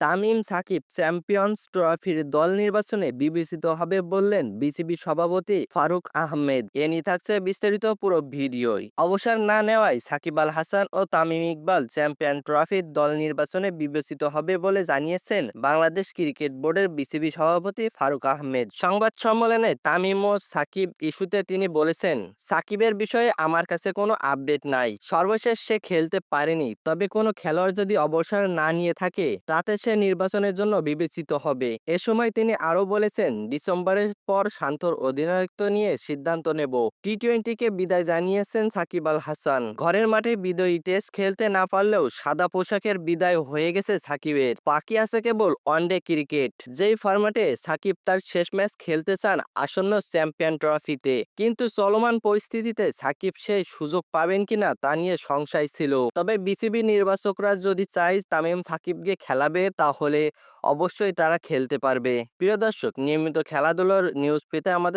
Tamim Shakib champions ট্রফির দল নির্বাচনে বিবেচিত হবে বললেন বিসিবি সভাপতি ফারুক আহমেদ। এ নিয়ে থাকছে বিস্তারিত পুরো ভিডিওই। অবসর না নেওয়ায় সাকিব আল হাসান ও তামিম ইকবাল চ্যাম্পিয়ন ট্রফির দল নির্বাচনে বিবেচিত হবে বলে জানিয়েছেন বাংলাদেশ ক্রিকেট বোর্ডের বিসিবি সভাপতি ফারুক আহমেদ। সংবাদ সম্মেলনে তামিম ও সাকিব ইস্যুতে তিনি বলেছেন, সাকিবের বিষয়ে আমার কাছে কোনো আপডেট নাই। সর্বশেষ সে খেলতে পারেনি। তবে কোনো খেলোয়াড় যদি অবসর না নিয়ে থাকে, তাতে সে নির্বাচনের জন্য বিবেচিত হবে। এ সময় তিনি আরও বলেছেন, ডিসেম্বরের পর শান্তর অধিনায়কত্ব নিয়ে সিদ্ধান্ত নেব। টি টোয়েন্টিকে বিদায় জানিয়েছেন সাকিব আল হাসান। ঘরের মাঠে বিজয়ী টেস্ট খেলতে না পারলেও সাদা পোশাকের বিদায় হয়ে গেছে সাকিবের। বাকি আছে কেবল ওয়ানডে ক্রিকেট। যেই ফরম্যাটে সাকিব তার শেষ ম্যাচ খেলতে চান আসন্ন চ্যাম্পিয়ন ট্রফিতে। কিন্তু চলমান পরিস্থিতিতে সাকিব সেই সুযোগ পাবেন কিনা তা নিয়ে সংশয় ছিল। তবে বিসিবি নির্বাচকরা যদি চায় তামিম সাকিবকে খেলাবে তাহলে অবশ্যই তারা খেলতে পারবে। প্রিয় দর্শক নিয়মিত খেলাধুলার নিউজ পেতে আমাদের